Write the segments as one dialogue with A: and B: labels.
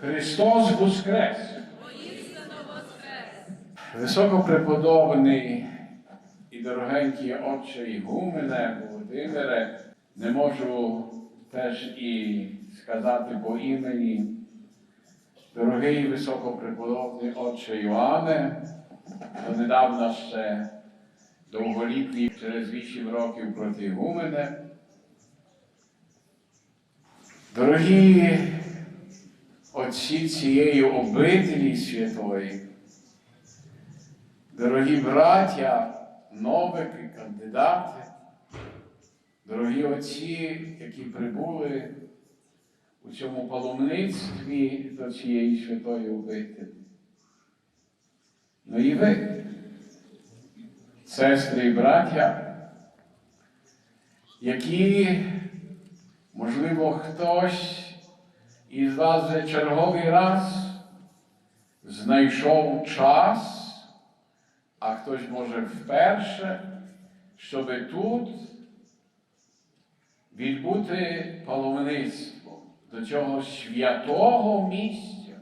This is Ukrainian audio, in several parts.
A: Христос Воскрес! Високопреподобний і дорогенький отче Ігумене Володимире, не можу теж і сказати по імені. Дорогий високопреподобний отче Йоанне, донедавна ще довголітній через 8 років проти Ігумене. Дорогі отці цієї обителі святої, Дорогі браття, новики, кандидати, дорогі отці, які прибули у цьому паломництві до цієї святої обителі. Ну і ви, сестри і браття, які, можливо, хтось із вас вже черговий раз знайшов час а хтось може вперше, щоб тут відбути паломництво до цього святого місця.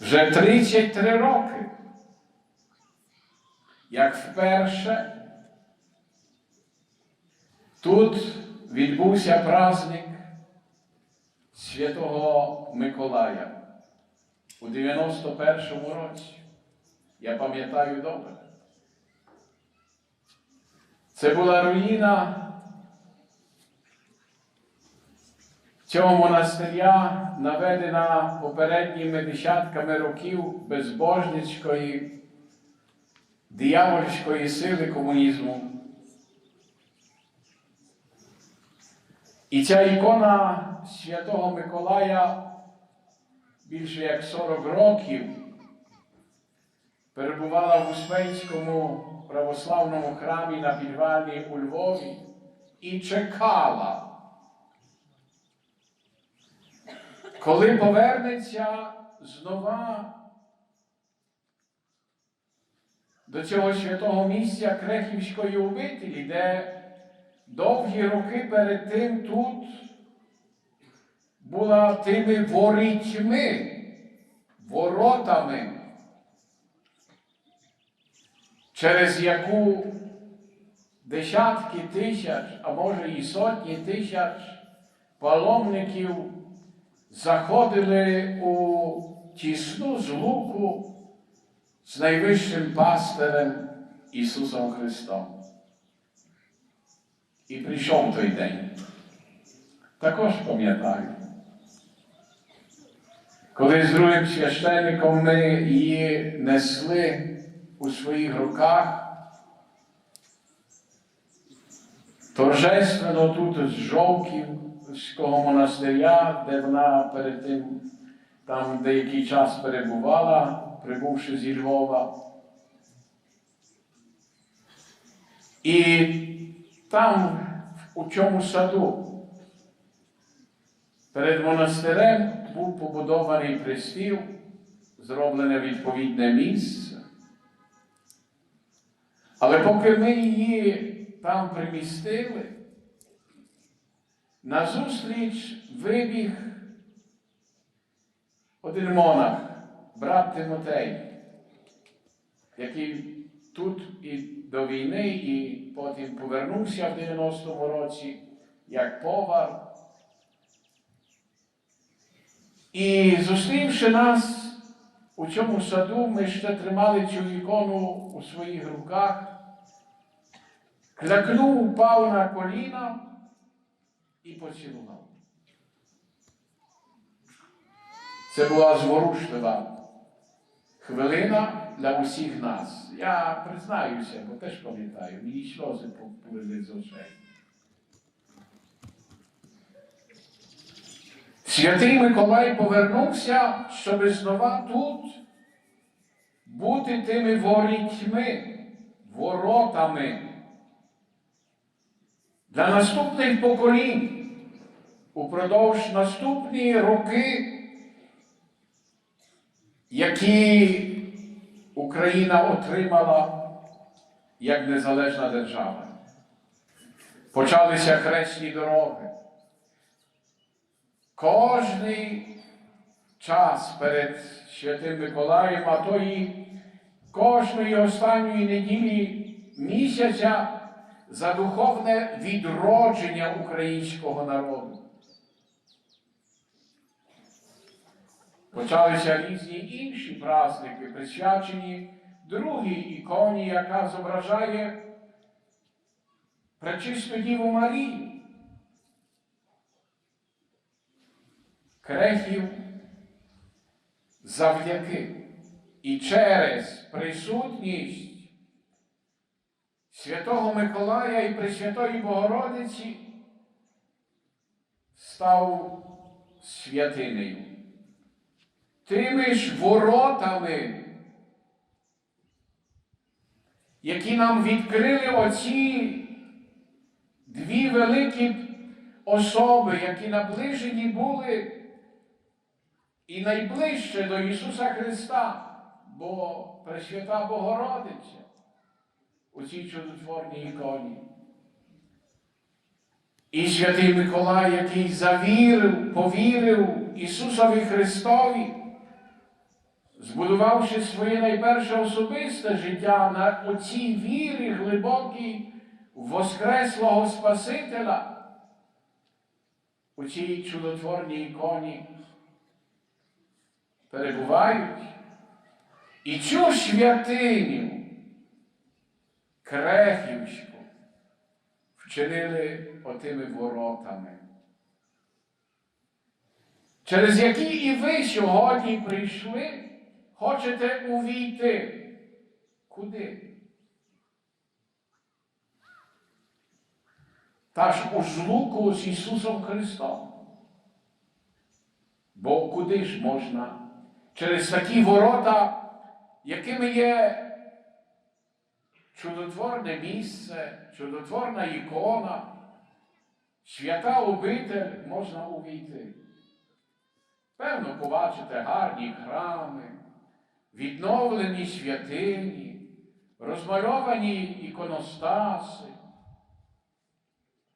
A: Вже 33 роки, як вперше тут відбувся праздник Святого Миколая у 91-му році. Я пам'ятаю добре. Це була руїна цього монастиря, наведена попередніми десятками років безбожницької, диявольської сили комунізму. І ця ікона Святого Миколая більше як 40 років перебувала в Успенському православному храмі на підвалі у Львові і чекала, коли повернеться знова до цього святого місця Крехівської обителі, де довгі роки перед тим тут була тими ворітьми, воротами, через яку десятки тисяч, а може і сотні тисяч паломників заходили у тісну злуку з найвищим пастирем Ісусом Христом. І прийшов той день. Також пам'ятаю. Коли з другим священником ми її несли у своїх руках, торжественно тут з Жовківського монастиря, де вона перед тим там деякий час перебувала, прибувши зі Львова. І там, у цьому саду, перед монастирем був побудований пристіл, зроблене відповідне місце. Але поки ми її там примістили, назустріч вибіг один монах, брат Тимотей, який тут і до війни, і потім повернувся в 90-му році як повар. І зустрівши нас у цьому саду, ми ще тримали цю ікону у своїх руках, клякнув, упав на коліна і поцілував. Це була зворушлива хвилина для усіх нас. Я признаюся, бо теж пам'ятаю, мені сльози повели з очей. Святий Миколай повернувся, щоб знову тут бути тими ворітьми, воротами для наступних поколінь упродовж наступні роки, які Україна отримала як незалежна держава. Почалися хресні дороги, кожний час перед Святим Миколаєм, а то і кожної останньої неділі місяця за духовне відродження українського народу. Почалися різні інші праздники, присвячені другій іконі, яка зображає Пречисту Діву Марію. Крехів завдяки і через присутність Святого Миколая і Пресвятої Богородиці став святинею. Тими ж воротами, які нам відкрили оці дві великі особи, які наближені були і найближче до Ісуса Христа, бо Пресвята Богородиця у цій чудотворній іконі. І святий Миколай, який завірив, повірив Ісусові Христові, збудувавши своє найперше особисте життя на оцій вірі глибокій Воскреслого Спасителя, у цій чудотворній іконі перебувають. І цю святиню Крехівську вчинили отими воротами, через які і ви сьогодні прийшли, хочете увійти. Куди? Та ж у злуку з Ісусом Христом. Бо куди ж можна? Через такі ворота, якими є чудотворне місце, чудотворна ікона, свята обитель можна увійти. Певно, побачите гарні храми, відновлені святині, розмальовані іконостаси,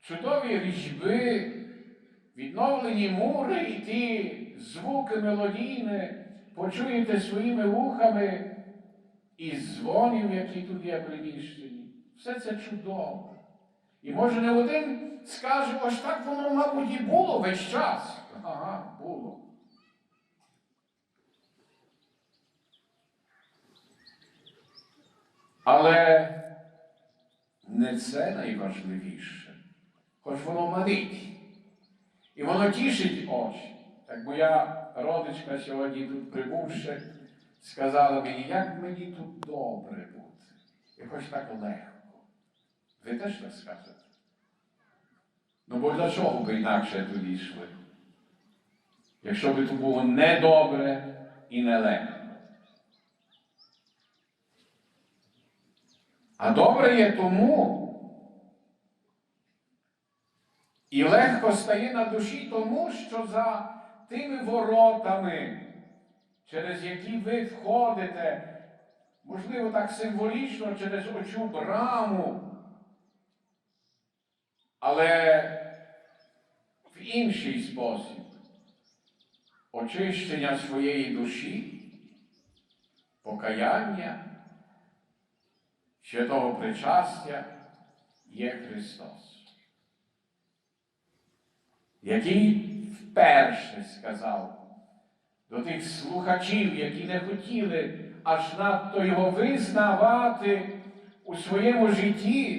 A: чудові ріжби, відновлені мури і ті звуки мелодійні почуєте своїми вухами із дзвонів, які тут є приміщені. Все це чудово. І може не один скаже, ось так воно, мабуть, і було весь час. Ага, було. Але не це найважливіше, хоч воно манить. І воно тішить очі. Так моя родичка сьогодні тут прибувши, сказала мені, як мені тут добре бути. Якось так легко. Ви теж так скажете? Ну бо для чого би інакше туди йшли? Якщо би тут було недобре і нелегко. А добре є тому, і легко стає на душі тому, що за тими воротами, через які ви входите, можливо, так символічно через оцю браму, але в інший спосіб. Очищення своєї душі, покаяння, святого причастя є Христос який вперше сказав до тих слухачів, які не хотіли аж надто його визнавати у своєму житті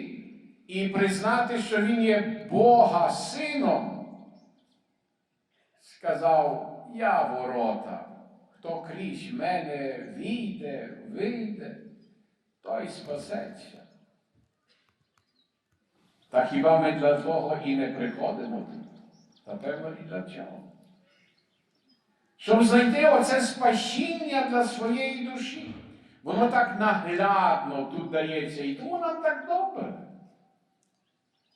A: і признати, що він є Бога Сином, сказав, я ворота, хто крізь мене війде, вийде, той спасеться. Та хіба ми для того і не приходимо? Та певно і для цього. Щоб знайти оце спасіння для своєї душі. Воно так наглядно тут дається, і тому нам так добре.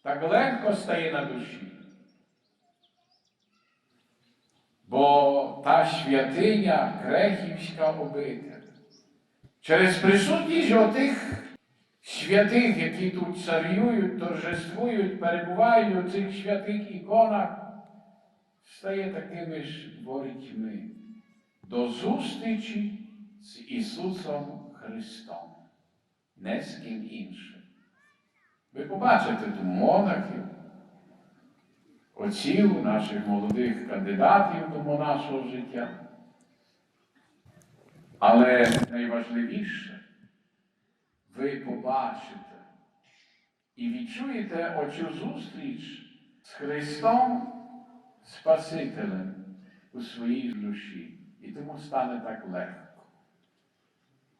A: Так легко стає на душі. Бо та святиня Крехівська обитель. Через присутність отих святих, які тут царюють, торжествують, перебувають у цих святих іконах, стає такими ж ворітьми до зустрічі з Ісусом Христом, не з ким іншим. Ви побачите тут монахів, отців, наших молодих кандидатів до монашого життя. Але найважливіше, ви побачите і відчуєте оцю зустріч з Христом Спасителем у своїй душі. І тому стане так легко,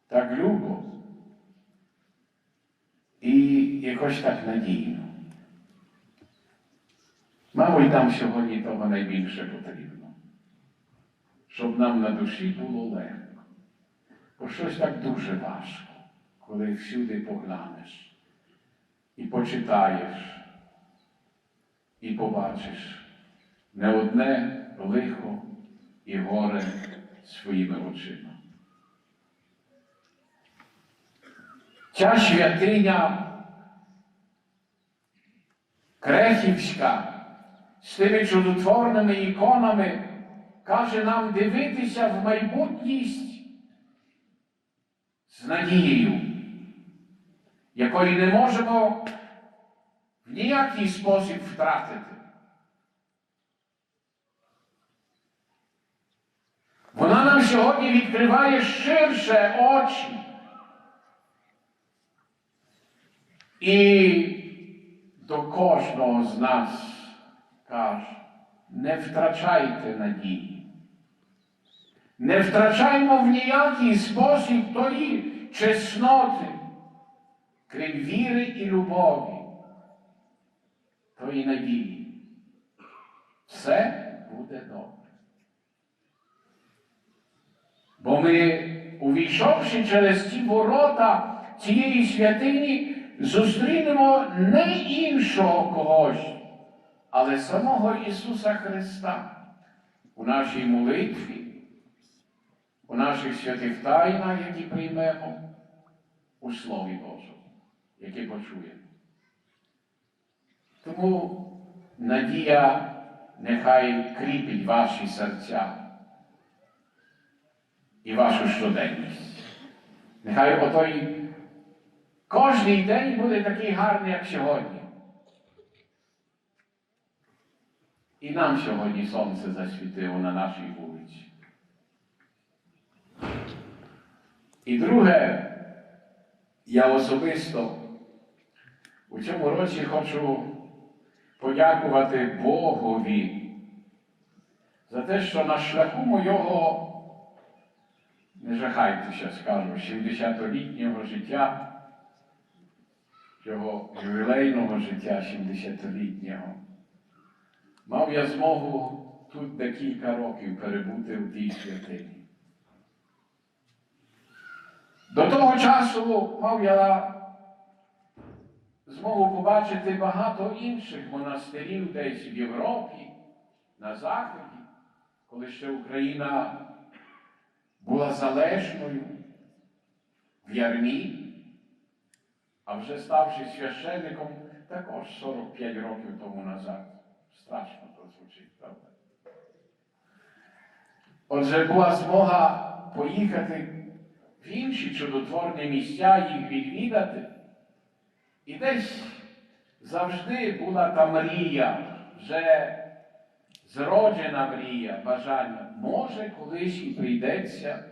A: так любо і якось так надійно. Мабуть, нам сьогодні того найбільше потрібно, щоб нам на душі було легко. Бо щось так дуже важко, коли всюди поглянеш і почитаєш, і побачиш не одне лихо і горе своїми очима. Ця святиня Крехівська з тими чудотворними іконами каже нам дивитися в майбутність з надією, якої не можемо в ніякий спосіб втратити. Вона нам сьогодні відкриває ширше очі. І до кожного з нас каже, не втрачайте надії. Не втрачаймо в ніякий спосіб тої чесноти, крім віри і любові, тої надії. Все буде добре. Бо ми, увійшовши через ці ворота цієї святині, зустрінемо не іншого когось, але самого Ісуса Христа у нашій молитві, у наших святих тайнах, які приймемо, у Слові Божому, яке почуємо. Тому надія нехай кріпить ваші серця і вашу щоденність. Нехай отой кожний день буде такий гарний, як сьогодні. І нам сьогодні сонце засвітило на нашій вулиці. І друге, я особисто у цьому році хочу подякувати Богові за те, що на шляху мого не жахайтеся, скажу, 70-літнього життя, цього ювілейного життя 70-літнього. Мав я змогу тут декілька років перебути у тій святині. До того часу мав я змогу побачити багато інших монастирів десь в Європі, на Заході, коли ще Україна була залежною в ярмі, а вже ставши священником також 45 років тому назад. Страшно то звучить, правда? Отже, була змога поїхати інші чудотворні місця, їх відвідати. І десь завжди була та мрія, вже зроджена мрія, бажання. Може, колись і прийдеться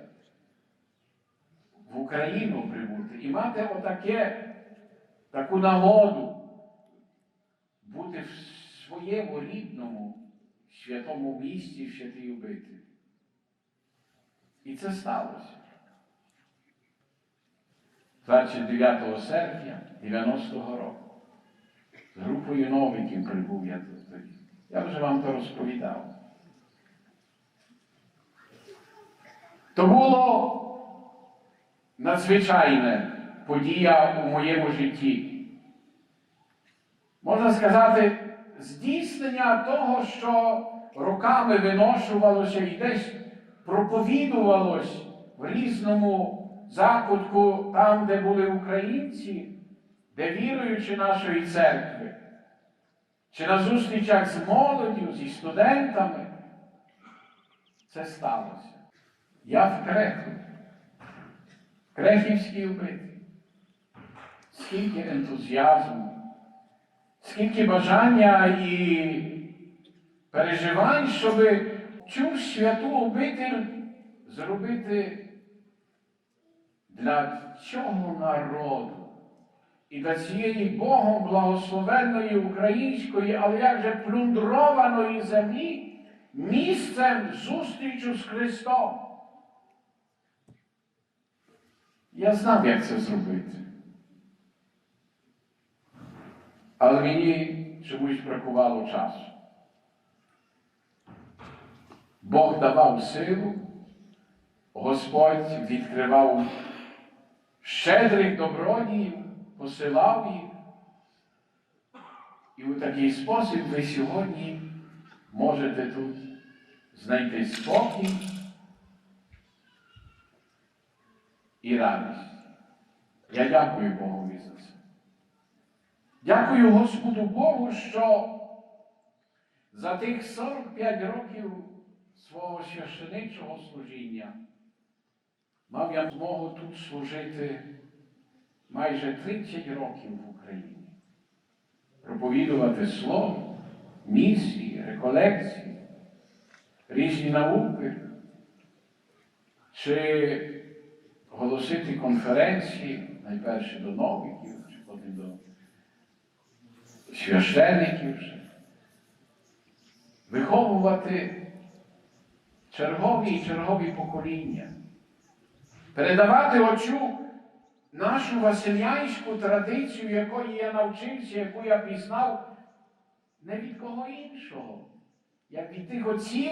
A: в Україну прибути і мати отаке, таку нагоду бути в своєму рідному святому місті, в святій обителі. І це сталося. 29 серпня 90-го року. З групою новиків прибув я тоді. Я вже вам то розповідав. То було надзвичайна подія у моєму житті. Можна сказати, здійснення того, що роками виношувалося і десь проповідувалось в різному закутку, там, де були українці, де віруючи нашої церкви. чи на зустрічах з молоддю, зі студентами. Це сталося. Я в Креху, Крехівській вбитий. Скільки ентузіазму, скільки бажання і переживань, щоб цю святу обитель зробити для цього народу і для цієї Богом благословенної української, але як же плюндрованої землі місцем зустрічу з Христом. Я знав, як це зробити. Але мені чомусь бракувало часу. Бог давав силу, Господь відкривав щедрих добродіїв, посилав їх. І у такий спосіб ви сьогодні можете тут знайти спокій і радість. Я дякую Богові за це. Дякую Господу Богу, що за тих 45 років свого священичого служіння мав я змогу тут служити майже 30 років в Україні, проповідувати слово, місії, реколекції, різні науки, чи оголосити конференції, найперше до новиків, чи потім до священників, виховувати чергові і чергові покоління, передавати оцю нашу васильянську традицію, якої я навчився, яку я пізнав, не від кого іншого, як від тих отців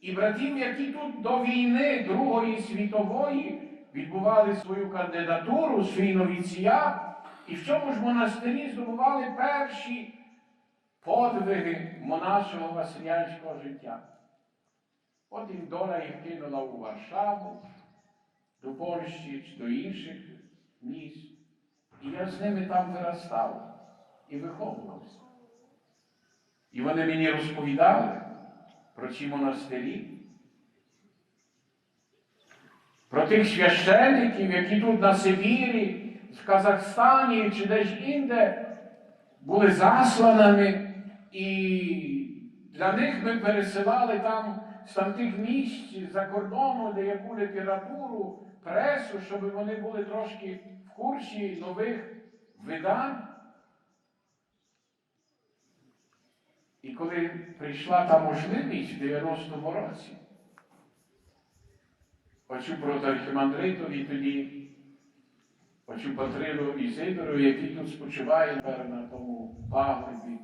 A: і братів, які тут до війни Другої світової відбували свою кандидатуру, свій новіціят, і в цьому ж монастирі здобували перші подвиги монашого василянського життя. Потім доля їх кинула у Варшаву, до Польщі чи до інших міст. І я з ними там виростав і виховувався. І вони мені розповідали про ці монастирі, про тих священиків, які тут на Сибірі, в Казахстані чи десь інде були засланими, і для них ми пересилали там з там тих місць за кордону деяку літературу, пресу, щоб вони були трошки в курсі нових видань. І коли прийшла та можливість в 90-му році, оцю протоархімандритові тоді, оцю Патрилу Ізидору, який тут спочиває тепер на тому пагорбі,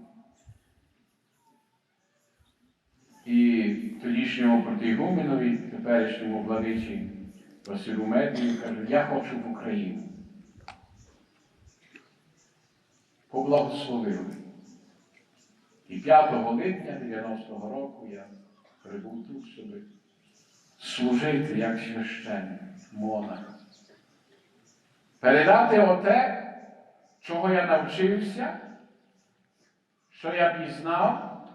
A: і тодішньому протигуменові, теперішньому владичі Василю Медію, кажу, я хочу в Україну. Поблагословили. І 5 липня 90-го року я прибув тут, щоб служити як священник, монах. Передати оте, чого я навчився, що я пізнав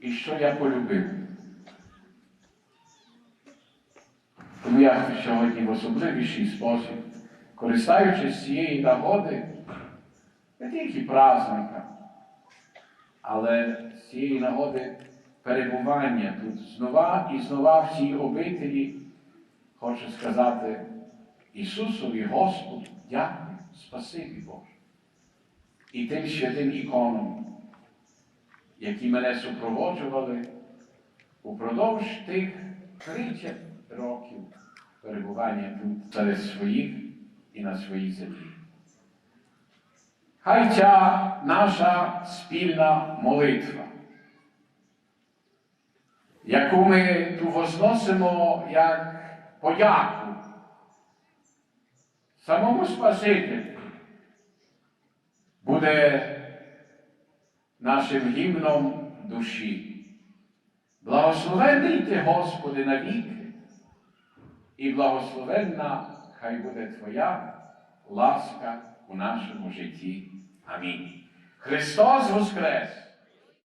A: і що я полюбив. Я сьогодні в особливіший спосіб, користаючись цієї нагоди, не тільки праздника, але з цієї нагоди перебування тут знова і знова в цій обителі, хочу сказати Ісусові Господу, дякую, спасибі Боже. І тим святим іконам, які мене супроводжували упродовж тих 30 років перебування тут серед своїх і на своїй землі. Хай ця наша спільна молитва, яку ми тут возносимо як подяку самому Спасителю, буде нашим гімном душі. Благословений ти, Господи, навіки, і благословенна хай буде Твоя ласка у нашому житті. Амінь. Христос Воскрес!